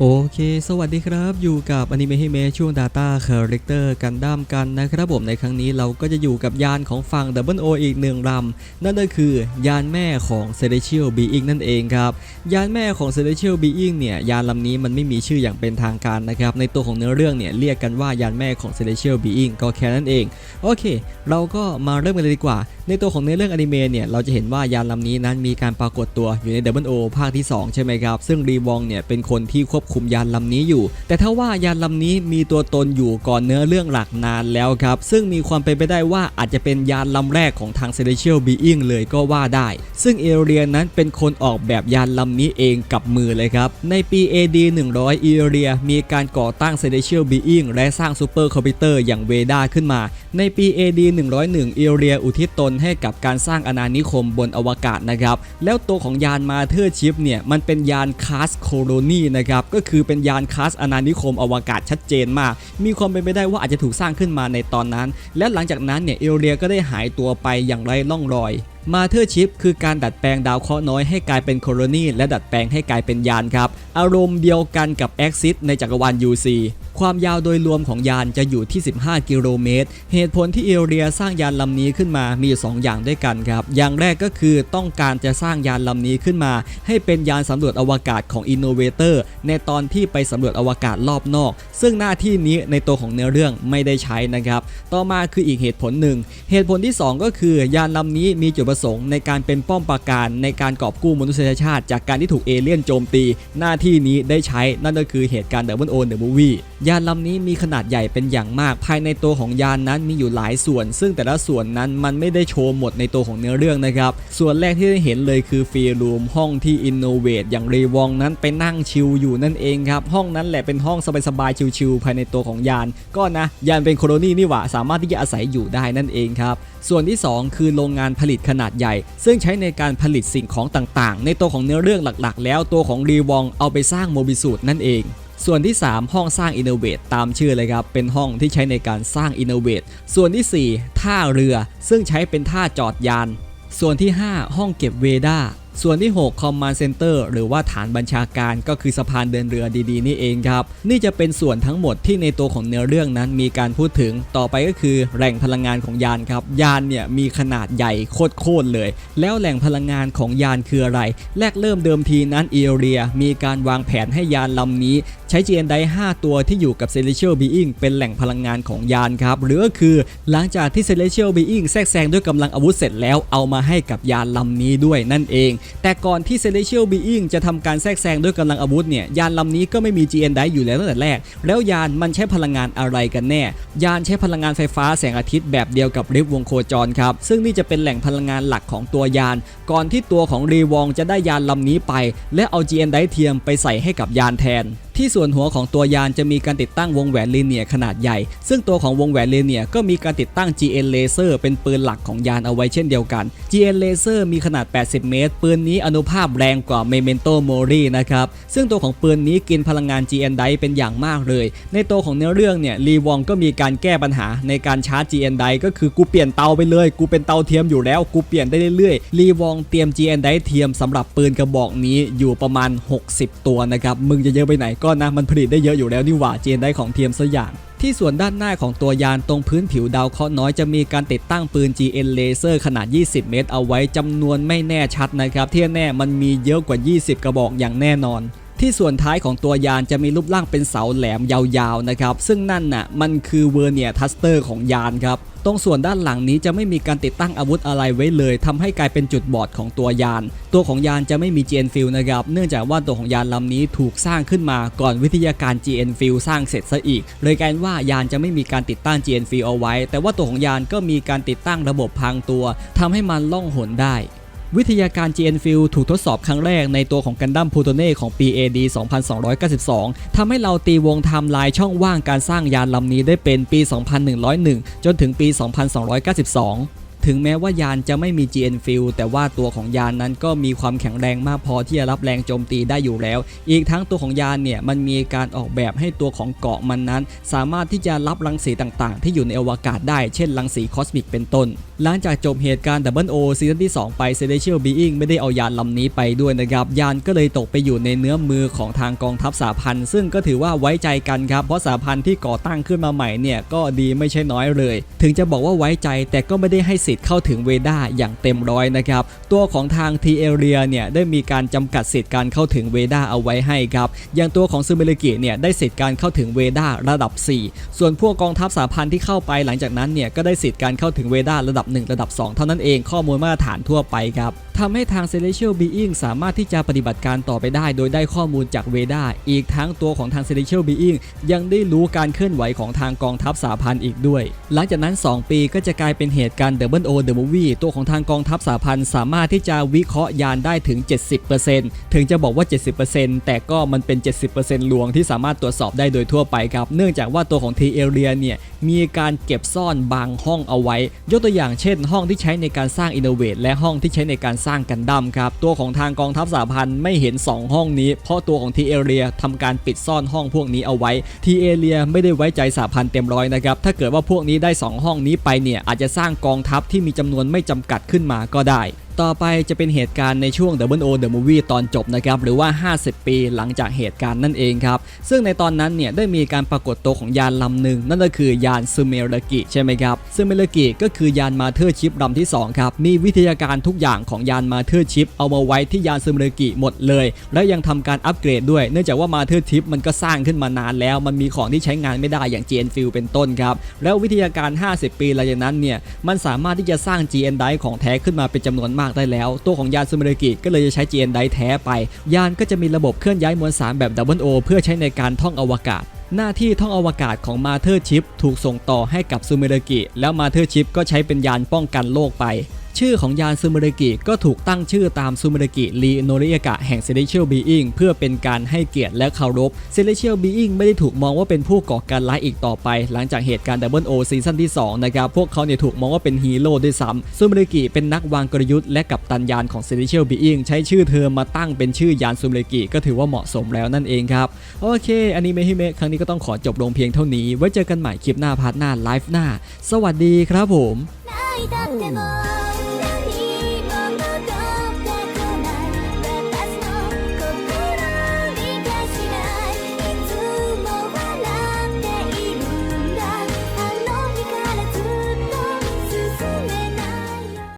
โอเค สวัสดีครับ อยู่กับอนิเมะฮิเมช่วง Data Character กันดั้มกันนะครับผมในครั้งนี้เราก็จะอยู่กับยานของฝั่ง Double O อีกหนึ่งลำนั่นก็คือยานแม่ของ Celestial Being นั่นเองครับ ยานแม่ของ Celestial Being เนี่ยยานลำนี้มันไม่มีชื่ออย่างเป็นทางการนะครับ ในตัวของเนื้อเรื่องเนี่ยเรียกกันว่ายานแม่ของ Celestial Being ก็แค่นั้นเอง โอเค เราก็มาเริ่มกันเลยดีกว่า ในตัวของเนื้อเรื่องอนิเมะเนี่ยเราจะเห็นว่ายานลำนี้นั้นมีการปรากฏตัวอยู่ใน Double O ภาคที่ 2 ใช่ไหมครับซึ่งรีวองเนี่ยเป็นคนที่ควบคุมยานลำนี้อยู่ แต่ถ้าว่ายานลำนี้มีตัวตนอยู่ก่อนเนื้อเรื่องหลักนานแล้วครับ ซึ่งมีความเป็นไปได้ว่าอาจจะเป็นยานลำแรกของทาง Celestial Being เลยก็ว่าได้ ซึ่งเอเรียนั้นเป็นคนออกแบบยานลำนี้เองกับมือเลยครับ ในปี AD 100 เอเรียมีการก่อตั้ง Celestial Being และสร้างซูเปอร์คอมพิวเตอร์อย่างเวดาขึ้นมา ในปี AD 101 เอเรียอุทิศตนให้กับการสร้างอาณานิคมบนอวกาศนะครับ แล้วตัวของยานมาเธอร์ชิปเนี่ยมันเป็นยานคาสโคโลนีนะครับก็็คือเป็นยานคาสอนานิคมอวกาศชัดเจนมาก มีความเป็นไปได้ว่าอาจจะถูกสร้างขึ้นมาในตอนนั้น และหลังจากนั้นเนี่ยเอเรียก็ได้หายตัวไปอย่างไร้ร่องรอย มาเธอร์ชิปคือการดัดแปลงดาวเคราะห์น้อยให้กลายเป็นโคโลนีและดัดแปลงให้กลายเป็นยานครับ อารมณ์เดียวกันกับ e x i s ในจักรวาล UC ความยาวโดยรวมของยานจะอยู่ที่ 15 กิโลเมตร เหตุผลที่เอเรียสร้างยานลำนี้ขึ้นมามีอยู่สองอย่างด้วยกันครับ อย่างแรกก็คือต้องการจะสร้างยานลำนี้ขึ้นมา ให้เป็นยานสำรวจอวกาศของ Innovator ในตอนที่ไปสำรวจอวกาศรอบนอก ซึ่งหน้าที่นี้ในตัวของเนื้อเรื่องไม่ได้ใช้นะครับ ต่อมาคืออีกเหตุผลหนึ่ง เหตุผลที่ 2 ก็คือยานลำนี้มีจุดประสงค์ในการเป็นป้อมปราการในการกอบกู้มนุษยชาติ จากการที่ถูกเอเลี่ยนโจมตี หน้าที่นี้ได้ใช้นั่นก็คือเหตุการณ์ Double O The Movie ยานลำนี้มีขนาดใหญ่เป็นอย่างมาก ภายในตัวของยานนั้นมีอยู่หลายส่วน ซึ่งแต่ละส่วนนั้นมันไม่ได้โชว์หมดในตัวของเนื้อเรื่องนะครับ ส่วนแรกที่ได้เห็นเลยคือฟรีรูมห้องที่อินโนเวทอย่างรีวองนั้นไปนั่งชิลอยู่นั่นเองครับ ห้องนั้นแหละเป็นห้องสบายๆชิลๆภายในตัวของยาน ก็นะยานเป็นโคโลนีนี่หว่าสามารถที่จะอาศัยอยู่ได้นั่นเองครับส่วนที่ 2 คือโรงงานผลิตขนาดใหญ่ ซึ่งใช้ในการผลิตสิ่งของต่างๆ ในตัวของเนื้อเรื่องหลักๆ แล้วตัวของรีวองเอาไปสร้างโมบิสูตนั่นเองส่วนที่ 3 ห้องสร้าง Innovate ตามชื่อเลยครับ เป็นห้องที่ใช้ในการสร้าง Innovate ส่วนที่ 4 ท่าเรือซึ่งใช้เป็นท่าจอดยาน ส่วนที่ 5 ห้องเก็บเวดา ส่วนที่ 6 Command Center หรือว่าฐานบัญชาการก็คือสะพานเดินเรือดีๆ นี่เองครับ นี่จะเป็นส่วนทั้งหมดที่ในตัวของเนื้อเรื่องนั้นมีการพูดถึงต่อไปก็คือแหล่งพลังงานของยานครับ ยานเนี่ยมีขนาดใหญ่โคตรๆเลย แล้วแหล่งพลังงานของยานคืออะไร แรกเริ่มเดิมทีนั้นเอเรีย มีการวางแผนให้ยานลำนี้ ใช้ GN ได5ตัวที่อยู่กับ Celestial Being เป็นแหล่งพลังงานของยานครับหรือก็คือหลังจากที่ Celestial Being แทรกแซงด้วยกำลังอาวุธเสร็จแล้วเอามาให้กับยานลำนี้ด้วยนั่นเองแต่ก่อนที่ Celestial Being จะทำการแทรกแซงด้วยกำลังอาวุธเนี่ยยานลำนี้ก็ไม่มี GN ได้อยู่แล้วตั้งแต่แรก แล้วยานมันใช้พลังงานอะไรกันแน่ ยานใช้พลังงานไฟฟ้าแสงอาทิตย์แบบเดียวกับริฟวงโคจรครับ ซึ่งนี่จะเป็นแหล่งพลังงานหลักของตัวยาน ก่อนที่ตัวของรีวองจะได้ยานลำนี้ไป และเอา GN ไดเทียมไปใส่ให้กับยานแทนที่ส่วนหัวของตัวยานจะมีการติดตั้งวงแหวนเลเนียขนาดใหญ่ ซึ่งตัวของวงแหวนเลเนียก็มีการติดตั้ง GN Laser เป็นปืนหลักของยานเอาไว้เช่นเดียวกัน GN Laser มีขนาด 80 เมตร ปืนนี้อนุภาพแรงกว่า Memento Mori นะครับซึ่งตัวของปืนนี้กินพลังงาน GN ไดเป็นอย่างมากเลย ในตัวของเนื้อเรื่องเนี่ยรีวองก็มีการแก้ปัญหาในการชาร์จ GN ไดก็คือกูเปลี่ยนเตาไปเลย กูเป็นเตาเทียมอยู่แล้วกูเปลี่ยนได้เรื่อยๆรีวองเตรียม GN ไดเทียมสำหรับปืนกระบอกนี้อยู่ประมาณ 60 ตัวนะครับมึงจะเยอะไปไหนก็นะมันผลิตได้เยอะอยู่แล้วนี่หว่า GN ไดของเทียมซะอย่าง ที่ส่วนด้านหน้าของตัวยานตรงพื้นผิวดาวเคราะห์น้อยจะมีการติดตั้งปืน GN Laser ขนาด 20 เมตร เอาไว้จำนวนไม่แน่ชัดนะครับที่แน่มันมีเยอะกว่า 20 กระบอกอย่างแน่นอน ที่ส่วนท้ายของตัวยานจะมีรูปร่างเป็นเสาแหลมยาวๆนะครับ ซึ่งนั่นน่ะมันคือเวอร์เนียทัสเตอร์ของยานครับ ตรงส่วนด้านหลังนี้จะไม่มีการติดตั้งอาวุธอะไรไว้เลยทำให้กลายเป็นจุดบอดของตัวยาน ตัวของยานจะไม่มี GN Field นะครับ เนื่องจากว่าตัวของยานลำนี้ถูกสร้างขึ้นมาก่อนวิทยาการ GN Field สร้างเสร็จซะอีก เลยกลายเป็นว่ายานจะไม่มีการติดตั้ง GN Field เอาไว้ แต่ว่าตัวของยานก็มีการติดตั้งระบบพรางตัวทำให้มันล่องหนได้ วิทยาการ GN Field ถูกทดสอบครั้งแรกในตัวของกันดั้มพูโตเน่ของปี AD 2292 ทำให้เราตีวงไทม์ไลน์ช่องว่างการสร้างยานลำนี้ได้เป็นปี 2101 จนถึงปี 2292 ถึงแม้ว่ายานจะไม่มี GN Fuel แต่ว่าตัวของยานนั้นก็มีความแข็งแรงมากพอที่จะรับแรงโจมตีได้อยู่แล้ว อีกทั้งตัวของยานเนี่ยมันมีการออกแบบให้ตัวของเกาะมันนั้น สามารถที่จะรับรังสีต่างๆ ที่อยู่ในอวกาศได้ เช่นรังสีคอสมิกเป็นต้น หลังจากจบเหตุการณ์ Double O ซีซั่นที่ 2 ไป Celestial Being ไม่ได้เอายานลำนี้ไปด้วยนะครับ ยานก็เลยตกไปอยู่ในเนื้อมือของทางกองทัพสหพันธ์ซึ่งก็ถือว่าไว้ใจกันครับ เพราะสหพันธ์ที่ก่อตั้งขึ้นมาใหม่เนี่ยก็ดีไม่ใช่น้อยเลย ถึงจะบอกว่าไว้ใจแต่ก็ไม่ได้ให้สิทธิเข้าถึงเวด้าอย่างเต็มร้อยนะครับ ตัวของทางทีเอเรียเนี่ยได้มีการจำกัดสิทธิ์การเข้าถึงเวด้าเอาไว้ให้ครับอย่างตัวของซูเมเลกิเนี่ยได้สิทธิ์การเข้าถึงเวด้าระดับ 4 ส่วนพวกกองทัพสหพันธ์ที่เข้าไปหลังจากนั้นเนี่ยก็ได้สิทธิ์การเข้าถึงเวด้าระดับ 1 ระดับ 2 เท่านั้นเองข้อมูลมาตรฐานทั่วไปครับทำให้ทาง Celestial Being สามารถที่จะปฏิบัติการต่อไปได้ โดยได้ข้อมูลจากเวด้าอีกทั้งตัวของทาง Celestial Being ยังได้รู้การเคลื่อนไหวของทางกองทัพสหพันธ์อีกด้วย หลังจากนั้น 2 ปีก็จะกลายเป็นเหตุการณ์ Double O The Movie ตัวของทางกองทัพสหพันธ์สามารถที่จะวิเคราะห์ยานได้ถึง 70%ถึงจะบอกว่า 70%แต่ก็มันเป็น 70%ลวงที่สามารถตรวจสอบได้โดยทั่วไปครับ เนื่องจากว่าตัวของ T Area เนี่ยมีการเก็บซ่อนบางห้องเอาไว้ ยกตัวอย่างเช่น ห้องที่ใช้ในการสร้าง Innovate และห้องที่ใช้ในการสร้างกันดั้มครับ ตัวของทางกองทัพสหพันธ์ไม่เห็น 2 ห้องนี้ เพราะตัวของ T Area ทำการปิดซ่อนห้องพวกนี้เอาไว้ T Area ไม่ได้ไว้ใจสหพันธ์เต็มร้อยนะครับถ้าเกิดว่าพวกนี้ได้ 2 ห้องนี้ไปเนี่ยอาจจะสร้างกองทัพที่มีจำนวนไม่จำกัดขึ้นมาก็ได้ ต่อไปจะเป็นเหตุการณ์ในช่วง Double O The Movie ตอนจบนะครับหรือว่า 50 ปีหลังจากเหตุการณ์นั่นเองครับ ซึ่งในตอนนั้นเนี่ยได้มีการปรากฏตัวของยานลำหนึ่งนั่นก็คือยานซูเมรกิใช่ไหมครับซูเมรกิก็คือยานมาเธอร์ชิปลำที่2ครับมีวิทยาการทุกอย่างของยานมาเธอร์ชิปเอามาไว้ที่ยานซูเมรกิหมดเลย และยังทำการอัปเกรดด้วย เนื่องจากว่ามาเธอร์ชิปมันก็สร้างขึ้นมานานแล้ว มันมีของที่ใช้งานไม่ได้อย่าง GN Fuel เป็นต้นครับแล้ววิทยาการ 50 ปีหลังจากนั้นเนี่ยมันสามารถที่จะสร้าง GN d i ของแท้ขึ้นมาเป็นจำนวนมากได้แล้ว ตัวของยานซูเมรกิก็เลยจะใช้เจนไดแท้ไป ยานก็จะมีระบบเคลื่อนย้ายมวลสารแบบดับเบิลโอเพื่อใช้ในการท่องอวกาศหน้าที่ท่องอวกาศของมาเธอร์ชิปถูกส่งต่อให้กับซูเมเรกิ แล้วมาเธอร์ชิปก็ใช้เป็นยานป้องกันโลกไป ชื่อของยานซูเมเรกิก็ถูกตั้งชื่อตามซูเมเรกิลีโนริเอกะแห่งเซเลเชียลบีอิงเพื่อเป็นการให้เกียรติและเคารพเซเลเชียลบีอิงไม่ได้ถูกมองว่าเป็นผู้ก่อการร้ายอีกต่อไป หลังจากเหตุการณ์ดับเบิลโอซีซั่นที่2นะครับพวกเขาเนี่ยถูกมองว่าเป็นฮีโร่ด้วยซ้ำซูเมเรกิเป็นนักวางกลยุทธ์และกับตันยานของเซเลเชียลบีอิงใช้ชื่อเธอมาตั้งเป็นชื่อยานซูเมเรกิก็ถือว่าเหมาะสมแล้วนั่นเองครับโอเคอันนี้เมะฮิเมะครั้งนี้ก็ต้องขอจบลงเพียงเท่านี้ไว้เจอกันใหม่คลิปหน้าพาร์ทหน้าไลฟ์หน้า สวัสดีครับผม